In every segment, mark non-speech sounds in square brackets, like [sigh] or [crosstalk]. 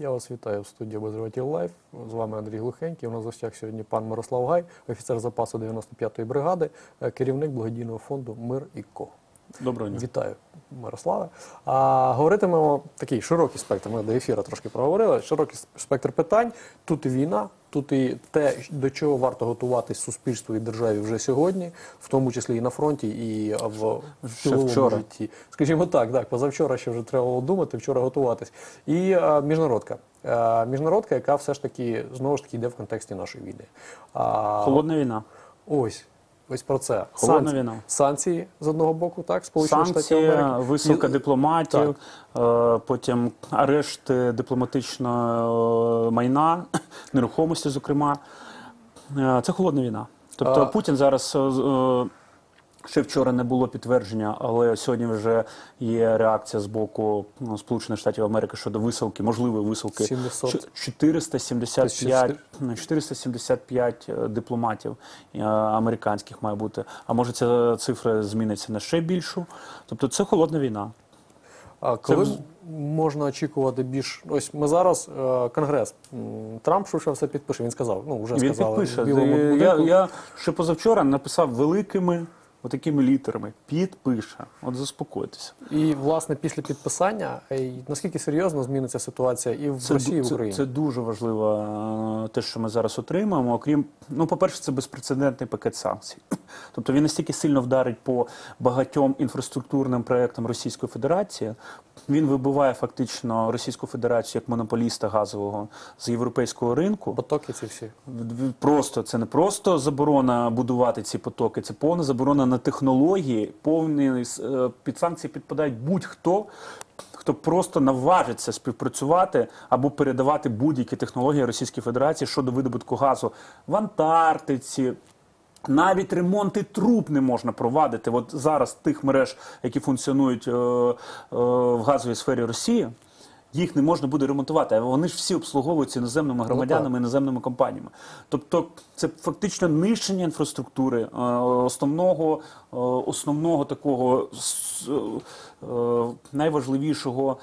Я вас вітаю в студії Обозріватель Лайф. З вами Андрій Глухенький. У нас в гостях сьогодні пан Мирослав Гай, офіцер запасу 95-ї бригади, е, керівник благодійного фонду Мир і Ко. Доброго дня. Вітаю, Мирославе. А, говоритимемо такий широкий спектр. Ми до ефіру трошки проговорили. Широкий спектр питань. Тут і війна, тут і те, до чого варто готуватись суспільству і державі вже сьогодні, в тому числі і на фронті, і в, в Ще вчора. житті. Скажімо так, так, позавчора ще вже треба було думати, вчора готуватись. І а, міжнародка. А, міжнародка, яка все ж таки знову ж таки йде в контексті нашої війни. А, Холодна війна. Ось. Ось про це. Холодна війна. Санкції з одного боку, так, сполучені Санкції, висилка дипломатів, е, потім арешти дипломатичного е, майна, [coughs] нерухомості, зокрема. Е, Це холодна війна. Тобто А- Путін зараз. Ще вчора не було підтвердження, але сьогодні вже є реакція з боку ну, Сполучених Штатів Америки щодо висилки, можливої висилки 700. 475, 475 е, дипломатів е, американських має бути. А може ця цифра зміниться на ще більшу. Тобто це холодна війна. А коли Це можна очікувати більш ось ми зараз е, конгрес Трамп швидше все підпише. Він сказав, ну вже Він сказали підпише. Я, я ще позавчора написав великими отакими літерами. Підпише. От заспокойтеся. І власне після підписання е, наскільки серйозно зміниться ситуація і в Це, Росії, і в Україні. це дуже важливо, е, те, що ми зараз отримаємо. Окрім, ну, по-перше, це безпрецедентний пакет санкцій. [clears throat] Тобто він настільки сильно вдарить по багатьом інфраструктурним проектам Російської Федерації. Він вибиває фактично Російську Федерацію як монополіста газового з європейського ринку. Потоки ці всі. Просто це не просто заборона будувати ці потоки, це повна заборона на технології. Повні е, під санкції підпадають будь-хто. Хто просто наважиться співпрацювати або передавати будь-які технології Російській Федерації щодо видобутку газу в Антарктиці, навіть ремонти труб не можна провадити. От зараз тих мереж, які функціонують е, е, в газовій сфері Росії, їх не можна буде ремонтувати. А вони ж всі обслуговуються іноземними громадянами, іноземними компаніями. Тобто, це фактично нищення інфраструктури е, основного, е, основного такого е, найважливішого.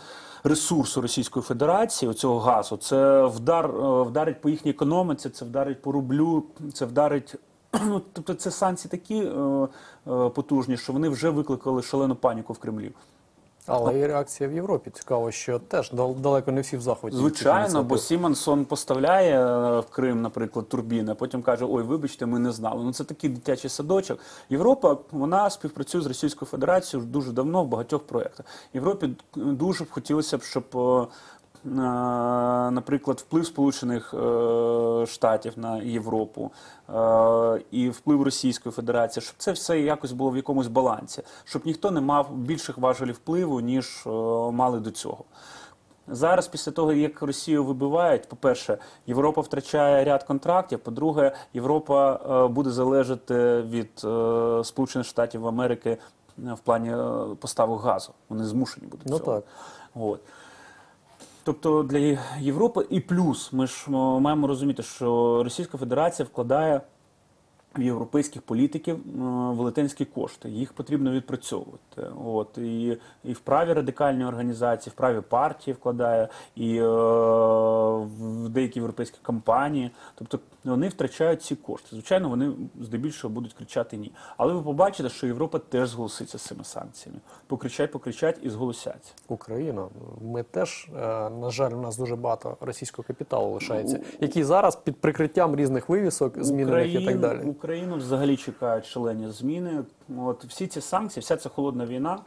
Ресурсу Російської Федерації цього газу це вдар вдарить по їхній економіці, це вдарить по рублю, це вдарить. [clears throat] Ну, тобто це санкції такі е, е, потужні, що вони вже викликали шалену паніку в Кремлі. Але і реакція в Європі. Цікаво, що теж дал- далеко не всі в захваті. Звичайно, бо Сімонсон поставляє е, в Крим, наприклад, турбіни, а потім каже: Ой, вибачте, ми не знали. Ну це такий дитячий садочок. Європа вона співпрацює з Російською Федерацією дуже давно в багатьох проєктах. Європі дуже б хотілося б, щоб. Наприклад, вплив Сполучених е, Штатів на Європу е, і вплив Російської Федерації, щоб це все якось було в якомусь балансі, щоб ніхто не мав більших важелів впливу, ніж е, мали до цього. Зараз, після того, як Росію вибивають, по-перше, Європа втрачає ряд контрактів. По-друге, Європа буде залежати від Сполучених Штатів Америки в плані поставок газу. Вони змушені будуть Ну цього. так. От. Тобто для Європи і плюс ми ж маємо розуміти, що Російська Федерація вкладає в європейських політиків е, велетенські кошти. Їх потрібно відпрацьовувати. От і, і в праві радикальні організації, в праві партії вкладає, і е, в деякі європейські компанії. Тобто вони втрачають ці кошти. Звичайно, вони здебільшого будуть кричати ні. Але ви побачите, що Європа теж зголоситься з цими санкціями. Покричать, покричать і зголосяться. Україна. Ми теж, е, на жаль, у нас дуже багато російського капіталу лишається, який зараз під прикриттям різних вивісок, змінених і так далі. Україну взагалі чекають шалені зміни. От всі ці санкції, вся ця холодна війна,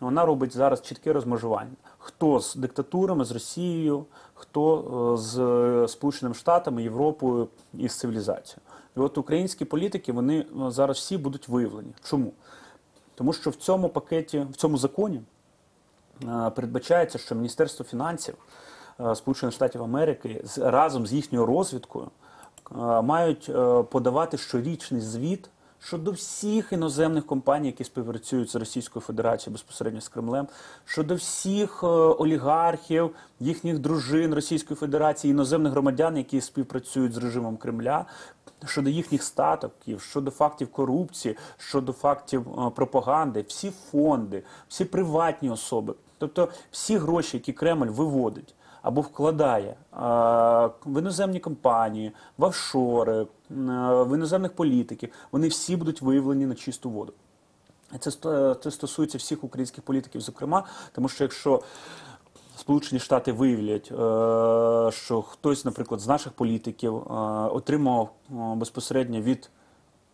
вона робить зараз чітке розмежування. Хто з диктатурами, з Росією, хто е, з е, Сполученими Штатами, Європою і з цивілізацією. І от українські політики вони е, зараз всі будуть виявлені. Чому? Тому що в цьому пакеті, в цьому законі передбачається, що Міністерство фінансів Сполучених Штатів Америки разом з їхньою розвідкою мають е, подавати щорічний звіт щодо всіх іноземних компаній, які співпрацюють з Російською Федерацією безпосередньо з Кремлем, щодо всіх е, олігархів, їхніх дружин Російської Федерації, іноземних громадян, які співпрацюють з режимом Кремля. Щодо їхніх статків, щодо фактів корупції, щодо фактів е, пропаганди, всі фонди, всі приватні особи, тобто всі гроші, які Кремль виводить, або вкладає в іноземні компанії, в офшори, в іноземних політиків, вони всі будуть виявлені на чисту воду. Це, це стосується всіх українських політиків, зокрема, тому що якщо Сполучені Штати виявлять, е, що хтось, наприклад, з наших політиків е, отримав е, безпосередньо від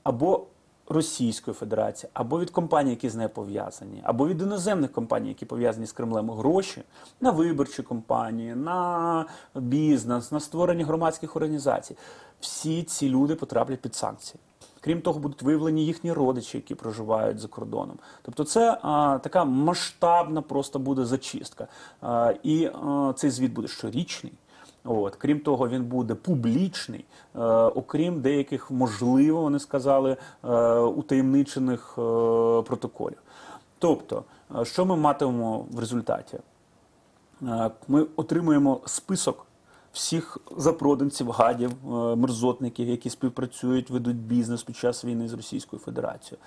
або Російської Федерації, або від компаній, які з нею пов'язані, або від іноземних компаній, які пов'язані з Кремлем, гроші на виборчі компанії, на бізнес, на створення громадських організацій. Всі ці люди потраплять під санкції. Крім того, будуть виявлені їхні родичі, які проживають за кордоном. Тобто, це а, така масштабна просто буде зачистка. А, і а, цей звіт буде щорічний. От. Крім того, він буде публічний, е, окрім деяких, можливо, вони сказали, е, утаємничених е, протоколів. Тобто, е, що ми матимемо в результаті? Е, Ми отримуємо список всіх запроданців, гадів, е, мерзотників, які співпрацюють, ведуть бізнес під час війни з Російською Федерацією.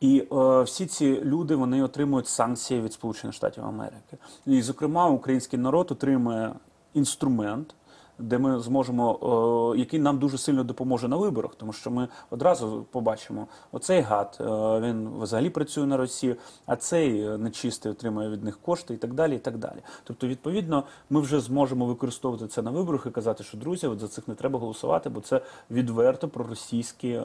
І е, всі ці люди вони отримують санкції від Сполучених Штатів Америки. І, зокрема, український народ отримує інструмент. Де ми зможемо, е, який нам дуже сильно допоможе на виборах, тому що ми одразу побачимо, оцей гад е, він взагалі працює на Росію, а цей е, нечистий отримує від них кошти і так далі. і так далі. Тобто, відповідно, ми вже зможемо використовувати це на виборах і казати, що друзі, от за цих не треба голосувати, бо це відверто проросійські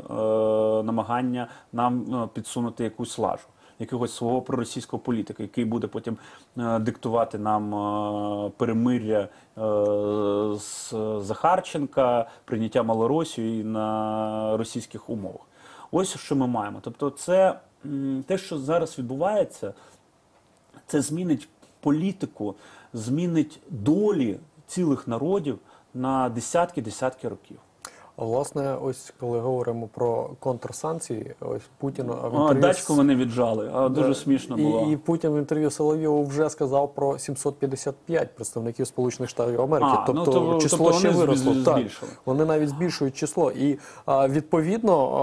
намагання нам підсунути якусь лажу якогось свого проросійського політика, який буде потім е, диктувати нам е, перемир'я е, з Захарченка, прийняття Малоросії на російських умовах. Ось що ми маємо. Тобто, це те, що зараз відбувається, це змінить політику, змінить долі цілих народів на десятки-десятки років. Власне, ось коли говоримо про контрсанкції, ось Путін в А, дачку вони віджали, а дуже Да. смішно було. І Путін в інтерв'ю Соловйову вже сказав про 755 представників Сполучених Штатів Америки. А, тобто ну, то- число тобто ще вони виросло. зб- Так, вони навіть збільшують число. І а, відповідно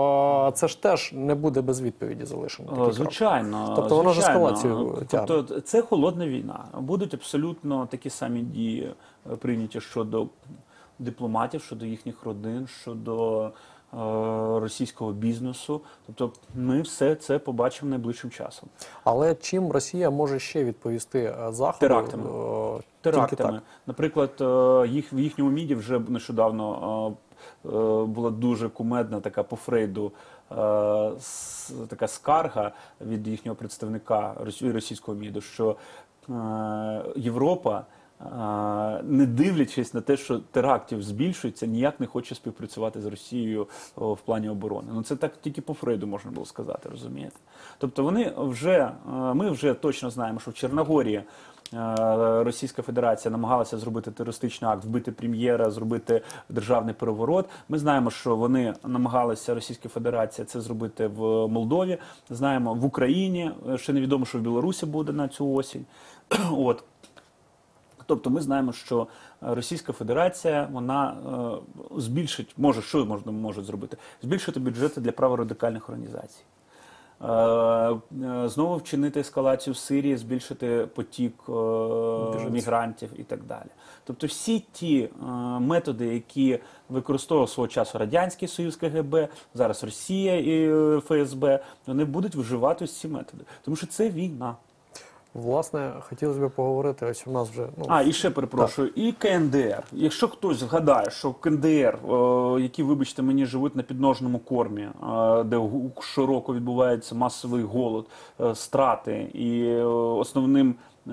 а, це ж теж не буде без відповіді залишено. Звичайно, Тобто воно ж ескалацію тягне. Тобто це холодна війна. Будуть абсолютно такі самі дії е, прийняті щодо дипломатів, щодо їхніх родин, щодо е, російського бізнесу. Тобто, ми все це побачимо найближчим часом. Але чим Росія може ще відповісти е, Заходу? Терактами. Е, терактами. так. Наприклад, е, їх в їхньому міді вже нещодавно була дуже кумедна така по Фрейду така скарга від їхнього представника росі- російського міду, що Європа. Не дивлячись на те, що терактів збільшується, ніяк не хоче співпрацювати з Росією в плані оборони. Ну це так тільки по Фрейду можна було сказати, розумієте? Тобто вони вже е, ми вже точно знаємо, що в Чорногорії е, Російська Федерація намагалася зробити терористичний акт, вбити прем'єра, зробити державний переворот. Ми знаємо, що вони намагалися Російська Федерація це зробити в Молдові. Знаємо в Україні. е, Ще невідомо, що в Білорусі буде на цю осінь. [clears throat] От. Тобто ми знаємо, що е, Російська Федерація вона е, збільшить, може, що можна може зробити? Збільшити бюджети для праворадикальних організацій. Е, е, Знову вчинити ескалацію в Сирії, збільшити потік е, мігрантів і так далі. Тобто, всі ті методи, які використовував свого часу Радянський Союз КГБ, зараз Росія і ФСБ, вони будуть вживати ці методи, тому що це війна. Власне, хотілося б поговорити. Ось у нас вже ну, А, і ще перепрошую, і КНДР. Якщо хтось згадає, що КНДР, е, які, вибачте, мені живуть на підножному кормі, е, де щороку відбувається масовий голод, е, страти, і е, основним е,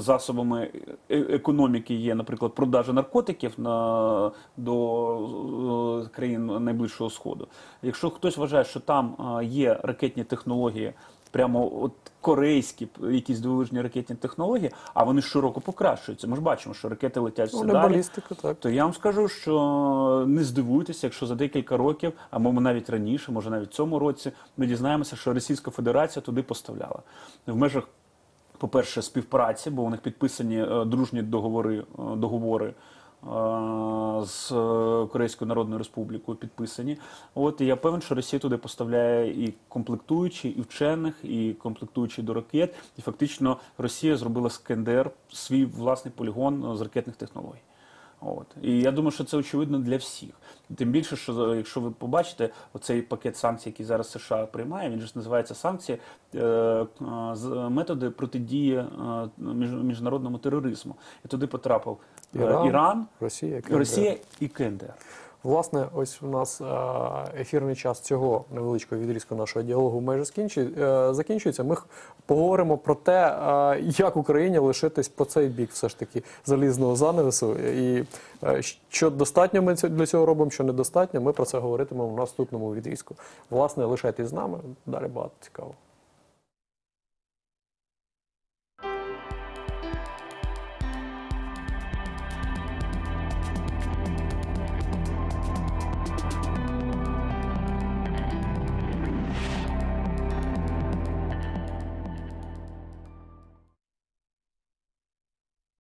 засобами економіки є, наприклад, продажа наркотиків на, до е, країн найближчого сходу. Якщо хтось вважає, що там є ракетні технології, прямо от корейські якісь дивовижні ракетні технології, а вони щороку покращуються. Ми ж бачимо, що ракети летять все далі. балістика, так. То я вам скажу, що не здивуйтеся, якщо за декілька років, а може навіть раніше, може навіть в цьому році, ми дізнаємося, що Російська Федерація туди поставляла в межах. По-перше, співпраці, бо у них підписані е, дружні договори, е, договори з е, Корейською Народною Республікою підписані. От і я певен, що Росія туди поставляє і комплектуючі, і вчених, і комплектуючі до ракет. І фактично Росія зробила з КНДР свій власний полігон е, з ракетних технологій. От і я думаю, що це очевидно для всіх. Тим більше, що е, якщо ви побачите оцей пакет санкцій, який зараз США приймає, він ж називається санкції е, е, методи протидії е, міжнародному тероризму. І туди потрапив е, Іран, Іран, Росія, КНДР. Росія і КНДР. Власне, ось у нас е, ефірний час цього невеличкого відрізку нашого діалогу майже е, закінчується. Ми поговоримо про те, е, як Україні лишитись по цей бік все ж таки залізного занавесу, і е, що достатньо ми для цього робимо, що недостатньо. Ми про це говоритимемо в наступному відрізку. Власне, лишайтесь з нами. Далі багато цікавого.